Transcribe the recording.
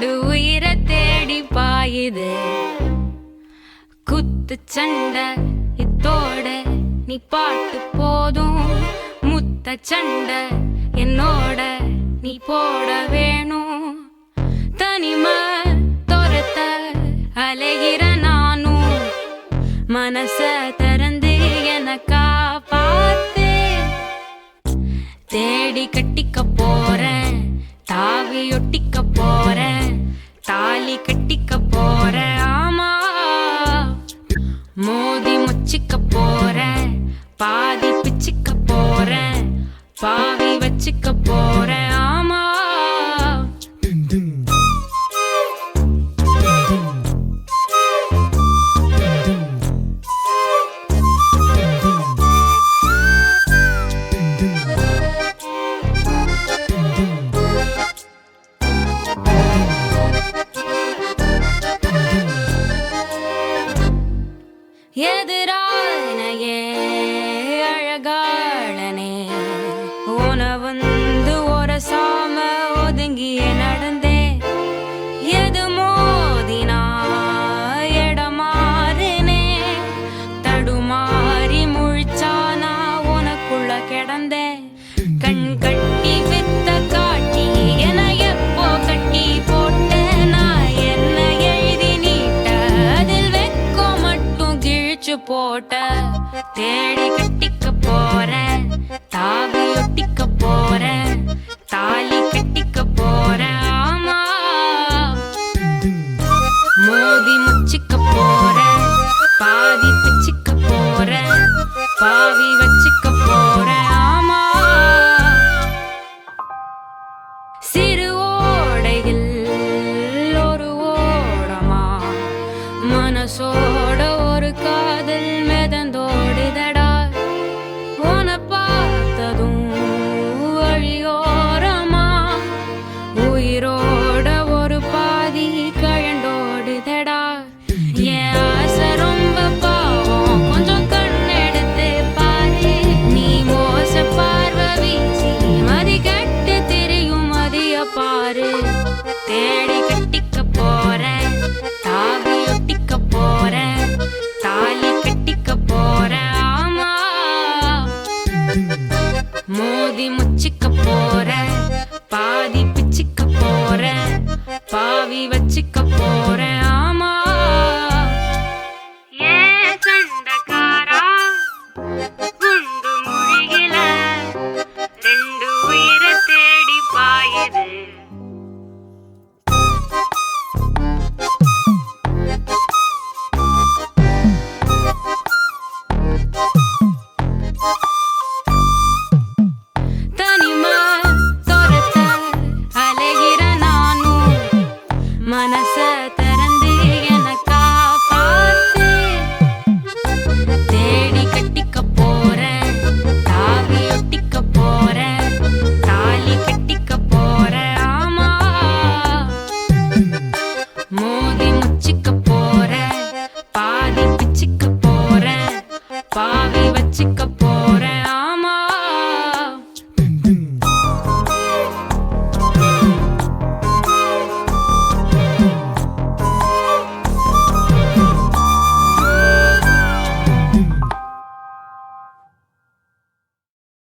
ரெண்டு உயிரை தேடி பாயுது. குத்து சண்டை இத்தோட நீ பாட்டு போதும். முத்த சண்டை என்னோட நீ போட வேணும். தனிமை துரத்த அலைகிற நானும். மனச திறந்து எனக்கா பார்த்து தேடி கட்டிக்க போறேன் தாவி ஒட்டிக்க போறேன். வச்சுக்க போறேன். பாதி பிச்சுக்க போறேன். பாவி வச்சுக்க போறேன். எதிரானையே அழகாளனே உன வந்து ஒரு சாம ஒதுங்கிய நட மட்டும் போட்ட தேடி கட்டிக்க போறேன் தாவி ஒட்டிக்க போறேன் தாலி கட்டிக்க போறேன் ஆமா. மோதி முச்சிக்க போறேன் பாதி பிச்சிக்க போறேன் பாவி வச்சுக்க போறேன் ஆமா. சிறு ஓடையில் ஒரு ஓடமா மனசோ பாரு. தேடி கட்டிக்க போறேன் தாவி ஒட்டிக்க போறேன் தாலி கட்டிக்க போறேன் ஆமா. மோதி முச்சிக்க போறேன் பாதி பிச்சிக்க போறேன் பாவி வச்சிக்க மனச திறந்து எனக்கா பார்த்து தேடி கட்டிக்க தாவி ஒட்டிக்க போறேன் தாலி கட்டிக்க போறேன். ஆமா. மோதி முச்சிக்க